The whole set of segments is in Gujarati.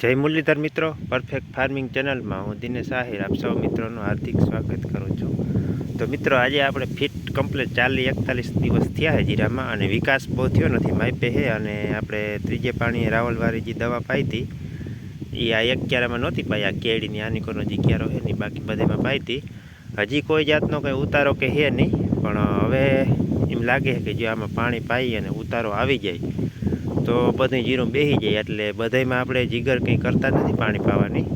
જય મુરલીધર મિત્રો પરફેક્ટ ફાર્મિંગ ચેનલમાં હું દિનેશ આહિર આપ સૌ મિત્રોનું હાર્દિક સ્વાગત કરું છું. તો મિત્રો, આજે આપણે ફિટ કમ્પ્લીટ ચાલી એકતાલીસ દિવસ થયા છે જીરામાં અને વિકાસ બહુ થયો નથી માઇપે છે અને આપણે ત્રીજે પાણીએ રાવલવાળી જે દવા પાઈ હતી. એ આ એક ક્યારામાં નહોતી પાઈ, આ કેળીની આનિકોનો જે ક્યારો છે નહીં બાકી બધામાં પાઈ હતી. હજી કોઈ જાતનો કંઈ ઉતારો કે હે નહીં, પણ હવે એમ લાગે છે કે જો આમાં પાણી પાઈ અને ઉતારો આવી જાય તો બધું જીરું બેસી જાય એટલે બધાયમાં આપણે જીગર કંઈ કરતા નથી પાણી પાવાની.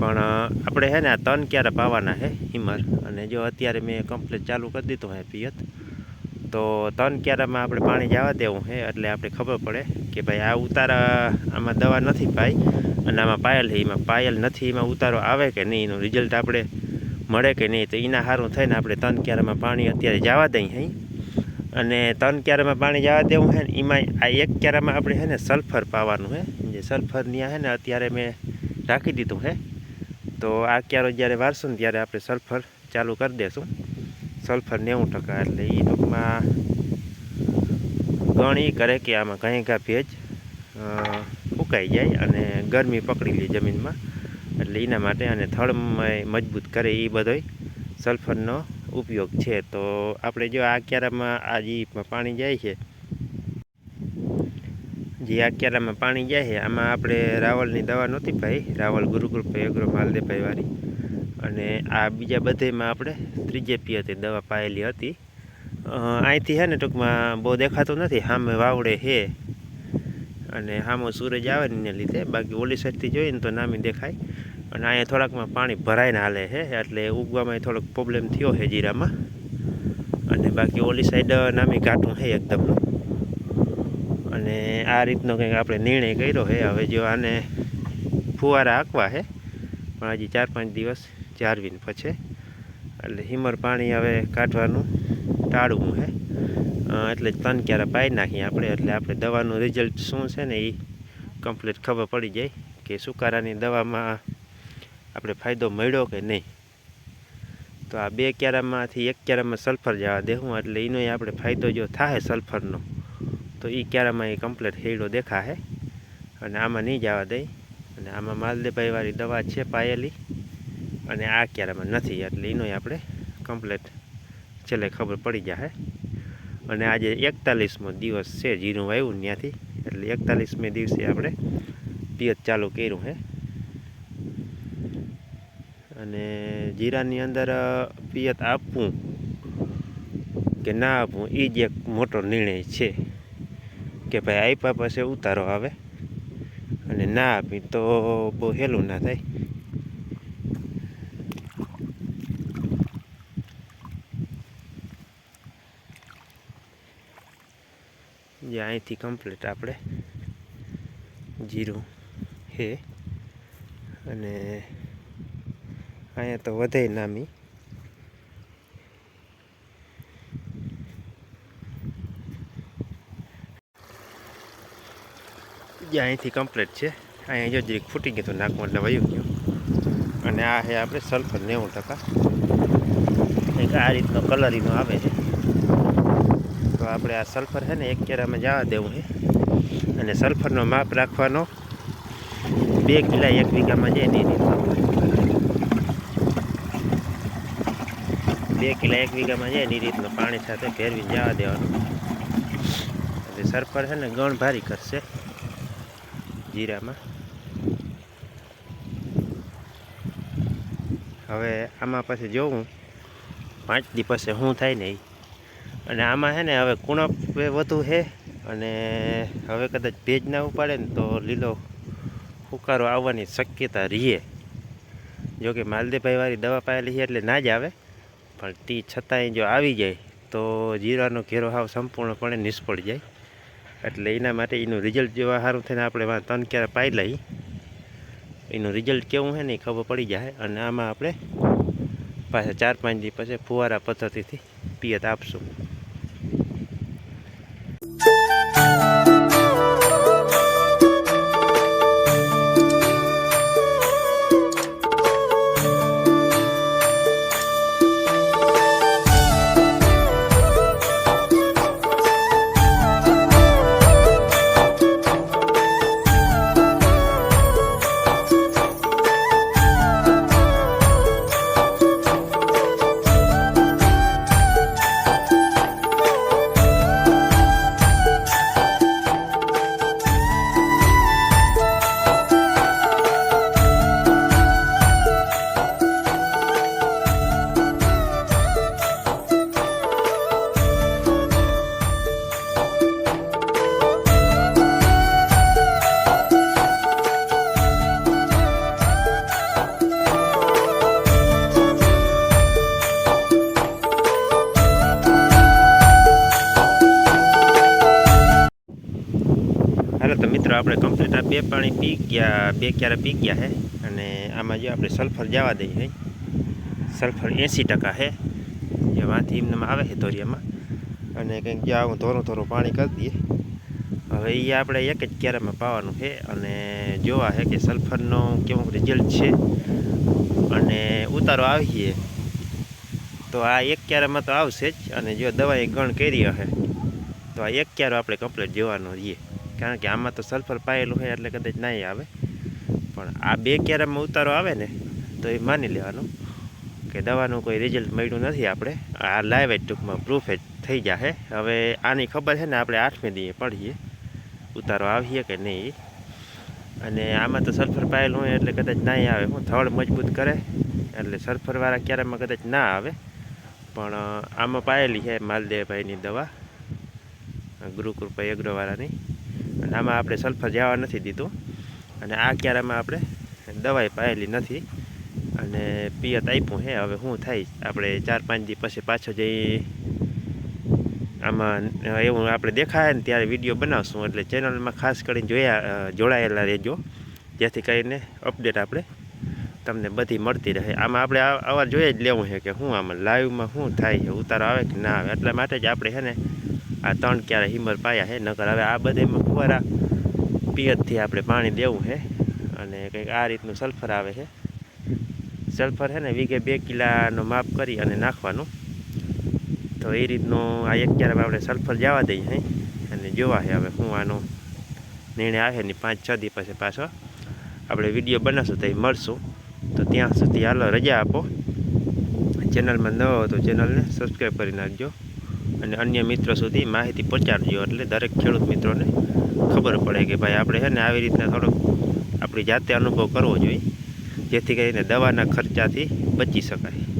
પણ આપણે છે ને આ તન ક્યારે પાવાના છે હિમર? અને જો અત્યારે મેં કમ્પ્લેટ ચાલુ કરી દીધું હે પિયત, તો તન ક્યારામાં આપણે પાણી જવા દેવું છે એટલે આપણે ખબર પડે કે ભાઈ આ ઉતારા આમાં દવા નથી પાઈ અને આમાં પાયલ છે એમાં પાયલ નથી, એમાં ઉતારો આવે કે નહીં, એનું રિઝલ્ટ આપણે મળે કે નહીં, તો એના સારું થઈને આપણે તન ક્યારામાં પાણી અત્યારે જવા દઈએ અહીં અને ત્રણ ક્યારામાં પાણી જવા દેવું છે ને એમાં આ એક ક્યારામાં આપણે છે ને સલ્ફર પાવાનું છે જે સલ્ફર ત્યાં છે ને અત્યારે મેં રાખી દીધું છે તો આ ક્યારો જ્યારે વારશું ને ત્યારે આપણે સલ્ફર ચાલુ કરી દઈશું સલ્ફર નેવું ટકા એટલે એ ટૂંકમાં ગણી કરે કે આમાં ઘણી ઘા ભેજ ફૂંકાઈ જાય અને ગરમી પકડી લે જમીનમાં. એટલે એના માટે અને થળ મજબૂત કરે એ બધોય સલ્ફરનો ઉપયોગ છે, તો આપણે જો આ ક્યારામાં આ જે પાણી જાય છે. જે આ ક્યારામાં પાણી જાય છે, આમાં આપણે રાવલની દવા નહોતી ભાઈ રાવલ ગુરુકૃપ અગ્રો માલદેભાઈ વાળી. અને આ બીજા બધેમાં આપણે ત્રીજે હતી દવા પાયેલી હતી. અહીંથી છે ને ટૂંકમાં બહુ દેખાતું નથી સામે વાવડે છે અને સામો સૂરજ આવે ને લીધે, બાકી ઓલી સાઈડથી જોઈએ ને તો નામી દેખાય. અને અહીંયા થોડાકમાં પાણી ભરાઈને હાલે છે, એટલે ઉગવામાં થોડોક પ્રોબ્લેમ થયો છે જીરામાં. અને બાકી ઓલી સાઈડ નામી ઘાટું છે એકદમ. અને આ રીતનો કંઈક આપણે નિર્ણય કર્યો છે. હવે જો આને ફુવારા આંકવા છે, પણ હજી ચાર પાંચ દિવસ જાળવીને પછી. એટલે હિમર પાણી હવે કાઢવાનું ટાળવું છે. એટલે તન ક્યારે પાઈ નાખીએ આપણે, એટલે આપણે દવાનું રિઝલ્ટ શું છે ને એ કમ્પ્લીટ ખબર પડી જાય કે સુકારાની દવામાં આપણે ફાયદો મળ્યો કે નહીં? તો આ બે ક્યારામાંથી એક ક્યારામાં સલ્ફર જવા દેવું એટલે એનો આપણે ફાયદો જો થાય સલ્ફરનો, તો એ ક્યારામાં એ કમ્પ્લેટ હેડો દેખાશે અને આમાં નહીં જવા દઈ અને આમાં માલદેભાઈવાળી દવા છે પાયેલી અને આ ક્યારામાં નથી, એટલે એનો આપણે કમ્પ્લેટ છેલ્લે ખબર પડી જશે અને આજે એકતાલીસમો દિવસ છે જીરું આવ્યું ત્યાંથી એટલે એકતાલીસમે દિવસે આપણે પિયત ચાલુ કર્યું છે અને જીરાની અંદર પિયત આપવું કે ના આપવું એ જ એક મોટો નિર્ણય છે કે ભાઈ આપ્યા પાસે ઉતારો આવે અને ના આપી તો બહુ હેલું ના થાય. જે અહીંથી કમ્પ્લીટ આપણે જીરું હે અને અહીંયા તો વધે નામી. જે અહીંથી કમ્પ્લીટ છે. અહીંયા જો જરીક ફૂટી ગયું હતું નાકમાં એટલે વયું ગયું. અને આ છે આપણે સલ્ફર નેવું ટકા. એક આ રીતનો કલર એનો આવે છે. તો આપણે આ સલ્ફર છે ને એક કેરામાં જવા દેવું છે અને સલ્ફરનો માપ રાખવાનો બે કિલા એક વીઘામાં જાય ને એ રીતનો. બે કિલા, એક વીઘામાં જાય ને એ રીતનું પાણી સાથે ફેરવી જવા દેવાનું. એટલે સરફર છે ને ગણ ભારી કરશે જીરામાં. હવે આમાં પછી જોવું. પાંચ દી પછી શું થાય ને. અને આમાં છે ને હવે કુણપ વધુ છે અને હવે કદાચ ભેજ ના ઉપાડે ને તો લીલો ફુકારો આવવાની શક્યતા રહીએ જોકે માલદેભાઈવાળી દવા પાયેલી છે એટલે ના જ આવે. પણ તે છતાંય જો આવી જાય, તો જીરાનો ઘેરો હાવ સંપૂર્ણપણે નિષ્ફળ જાય. એટલે એના માટે એનું રિઝલ્ટ જેવા સારું થઈને આપણે ત્રણ ક્યારે પાઈ લઈ. એનું રિઝલ્ટ કેવું છે ને એ ખબર પડી જાય. અને આમાં આપણે પાછા ચાર પાંચ દી પછી ફુવારા પદ્ધતિથી પિયત આપશું. બે પાણી પી ગયા, બે ક્યારે પી ગયા છે અને આમાં જો આપણે સલ્ફર જવા દઈએ હે. સલ્ફર એંસી ટકા છે જે વાંથી એમને આવે છે ધોરિયામાં. અને કંઈક જો આવું થોડું થોડું પાણી કરી દઈએ. હવે એ આપણે એક જ ક્યારામાં પાવાનું છે અને જોવા છે કે સલ્ફરનો કેવું રિઝલ્ટ છે. અને ઉતારો આવીએ. તો આ એક ક્યારામાં તો આવશે જ. અને જો દવાએ ગણ કરી હશે તો આ એક ક્યારો આપણે કમ્પ્લીટ જોવાનો રહીએ. કારણ કે આમાં તો સલ્ફર પાયેલું હોય એટલે કદાચ નહીં આવે. પણ આ બે ક્યારામાં ઉતારો આવે ને, તો એ માની લેવાનું કે દવાનું કોઈ રિઝલ્ટ મળ્યું નથી આપણે. આ લાઈવ જ ટૂંકમાં પ્રૂફ જ થઈ જશે હવે આની ખબર છે ને, આપણે આઠમી દીએ પડીએ ઉતારો આવીએ કે નહીં. અને આમાં તો સલ્ફર પાયેલું હોય એટલે કદાચ નહીં આવે. હું થડ મજબૂત કરે, એટલે સલ્ફરવાળા ક્યારામાં કદાચ ના આવે. પણ, આમાં પાયેલી છે માલદેવભાઈની દવા, ગુરુકૃપા એગ્રોવાળાની અને આમાં આપણે સલ્ફર જવા નથી દીધું. અને આ ક્યારામાં આપણે દવાઈ પાયેલી નથી. અને પિયત આપ્યું છે. હવે શું થાય? આપણે ચાર પાંચ દી પછી પાછો જઈ આમાં એવું આપણે દેખાય ને ત્યારે વીડિયો બનાવશું. એટલે ચેનલમાં ખાસ કરીને જોયા જોડાયેલા રહેજો. જેથી કરીને અપડેટ આપણે તમને બધી મળતી રહે. આમાં આપણે આ- આવા જોઈ જ લેવું છે કે શું આમાં લાઈવમાં શું થાય છે? ઉતારો આવે કે ના આવે? એટલા માટે જ આપણે છે ને આ ત્રણ ક્યારે હિમર પાયા છે નકર હવે આ બધામાં ફુવારા પિયતથી આપણે પાણી દેવું છે અને કંઈક આ રીતનું સલ્ફર આવે છે સલ્ફર છે ને, વીઘે બે કિલાનો માપ કરી અને નાખવાનું. તો એ રીતનું આ એક ક્યારે આપણે સલ્ફર જવા દઈએ હે. અને જોવા છે હવે હું આનો નિર્ણય આવે ને, પાંચ છ દી પછી પાછો આપણે વીડિયો બનાવશું તો મળશું. તો ત્યાં સુધી હાલો, રજા આપો. ચેનલમાં ન હો તો ચેનલને સબસ્ક્રાઈબ કરી નાખજો. અને અન્ય મિત્રો સુધી માહિતી પહોંચાડજો એટલે દરેક ખેડૂત મિત્રોને ખબર પડે કે ભાઈ આપણે છે ને આવી રીતના થોડોક આપણી જાતે અનુભવ કરવો જોઈએ, જેથી કરીને દવાના ખર્ચાથી બચી શકાય.